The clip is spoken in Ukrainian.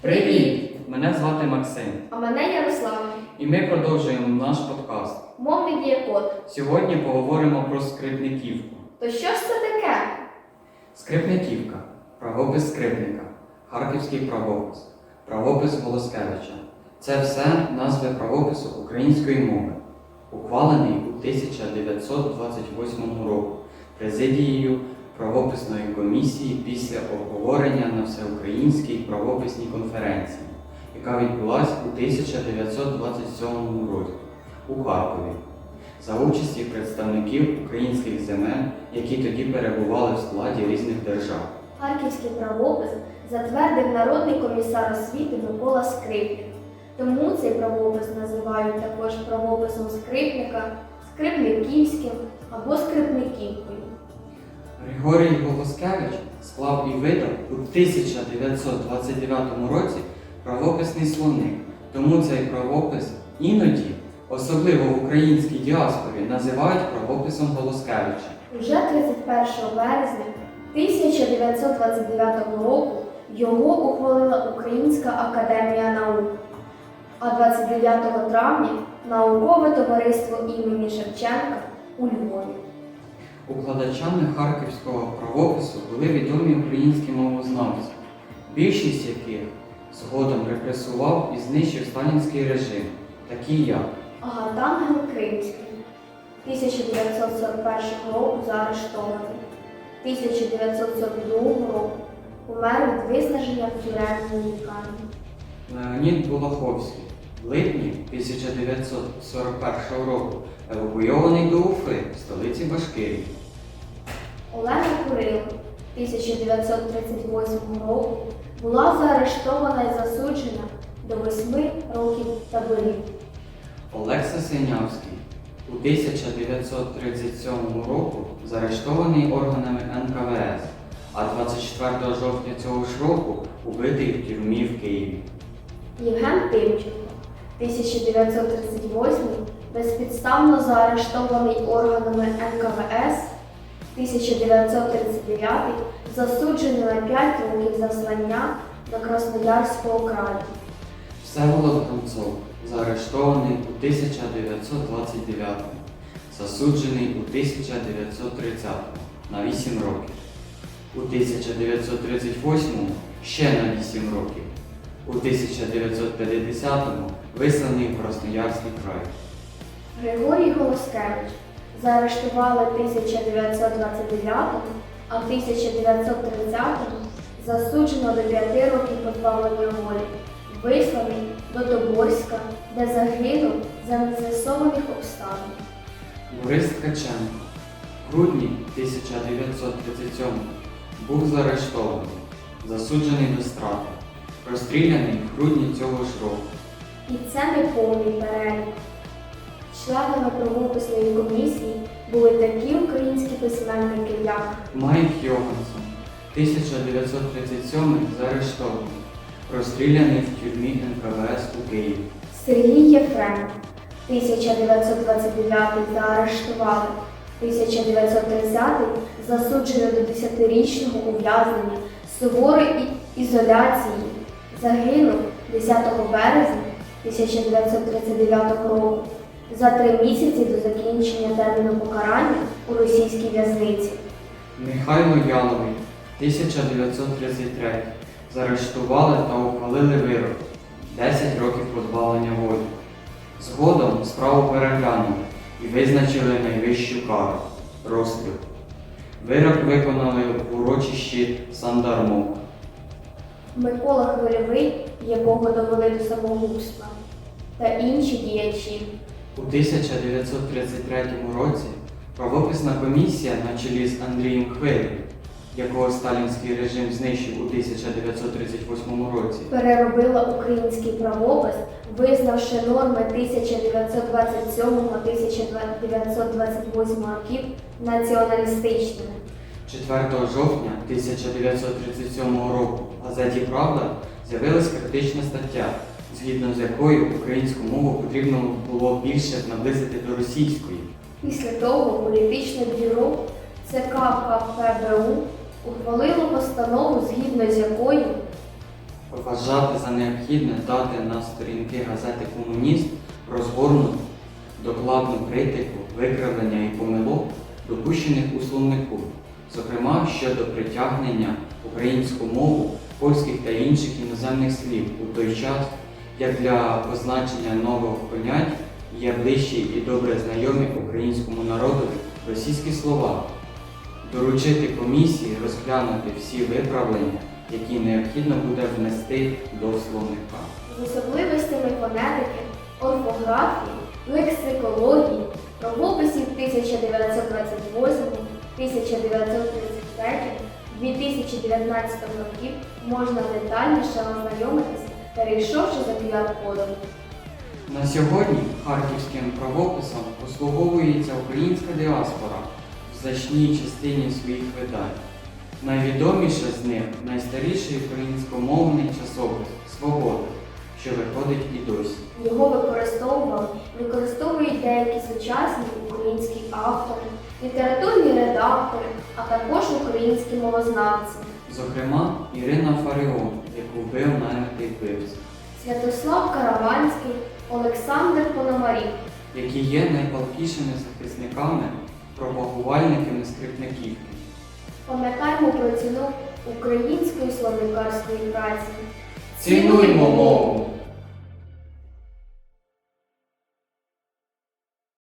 Привіт! Мене звати Максим, А мене Ярослав. і ми продовжуємо наш подкаст. Мовний дієкод. Сьогодні поговоримо про скрипниківку. То що ж це таке? Скрипниківка, правопис скрипника, харківський правопис, правопис Голоскевича. Це все назви правопису української мови, ухвалений у 1928 року президією правописної комісії після обговорення на всеукраїнській правописній конференції, яка відбулася у 1927 році у Харкові за участі представників українських земель, які тоді перебували в складі різних держав. Харківський правопис затвердив народний комісар освіти Микола Скрипник. Тому цей правопис називають також правописом скрипника, скрипниківським або скрипниківкою. Григорій Голоскевич склав і видав у 1929 році правописний словник. Тому цей правопис іноді, особливо в українській діаспорі, називають правописом Голоскевича. Уже 31 березня 1929 року його ухвалила Українська академія наук, а 29 травня наукове товариство імені Шевченка у Львові. Укладачами харківського правопису були відомі українські мовознавці, більшість яких згодом репресував і знищив сталінський режим, такі як Агатангел Кримський 1941 року заарештований, 1942 року помер від виснаження в тюремній лікарні. Леонід Болоховський, в липні 1941 року евакуйований до Уфи, столиці Башкирії. Олена Курило 1938 року була заарештована і засуджена до 8 років таборів. Олекса Синявський у 1937 року заарештований органами НКВС, а 24 жовтня цього ж року убитий в тюрмі в Києві. Євген Тимченко 1938 безпідставно заарештований органами НКВС 1939 засуджений на 5 років заслання до Красноярського краю. Всеволод Гонцов заарештований у 1929, засуджений у 1930 на 8 років. У 1938 ще на 8 років. У 1950-му висланий в Красноярський край. Григорій Голоскевич заарештували 1929-му, а в 1930-му засуджено до 5 років позбавлення волі, висланий до Тобольська, де загинув за нез'ясованих обставин. Борис Ткаченко в грудні 1937 був заарештований, засуджений до страти, розстріляний в грудні цього ж року. І це не повний перелік. Членами правописної комісії були такі українські письменники, як Майк Йогансон, 1937 заарештований, розстріляний в тюрмі НКВС у Києві. Сергій Єфремов, 1929 заарештували, 1930 засуджено до 10-річного ув'язнення суворої ізоляції. Загинув 10 березня 1939 року за три місяці до закінчення терміну покарання у російській в'язниці. Михайло Яловий, 1933 заарештували та ухвалили вирок 10 років позбавлення волі. Згодом справу переглянули і визначили найвищу кару розстріл. Вирок виконали в урочищі Сандармов. Микола Хвильовий, якого довели до самогубства, та інші діячі. У 1933 році правописна комісія на чолі з Андрієм Хвилем, якого сталінський режим знищив у 1938 році, переробила український правопис, визнавши норми 1927-1928 років націоналістичними. 4 жовтня 1937 року газеті Правда з'явилась критична стаття, згідно з якою українську мову потрібно було більше наблизити до російської. Після того політичне бюро ЦК КПБУ ухвалило постанову, згідно з якою вважати за необхідне дати на сторінки газети Комуніст розгорнуту докладну критику, викривлення і помилок, допущених у словнику, зокрема щодо притягнення українську мову, польських та інших іноземних слів у той час, як для позначення нових понять є ближчі і добре знайомі українському народові російські слова, доручити комісії розглянути всі виправлення, які необхідно буде внести до словника. з особливостями фонетики, орфографії, лексикології, правописів 1928, 1933, 2019 років можна детальніше ознайомитися, перейшовши за QR-кодом. На сьогодні харківським правописом послуговується українська діаспора в значній частині своїх видань. Найвідоміше з них найстаріший українськомовний часопис Свобода, що виходить і досі. Його використовували, використовують деякі сучасні українські автори, літературні редактори, а також українські мовознавці. Зокрема, Ірина Фаріон, яку вбив наймитий вбивця, Святослав Караванський, Олександр Пономарів. які є найпалкішими захисниками, пропагувальниками скрипниківки. Пам'ятаємо про ціну української словникарської праці. Цінуймо мову!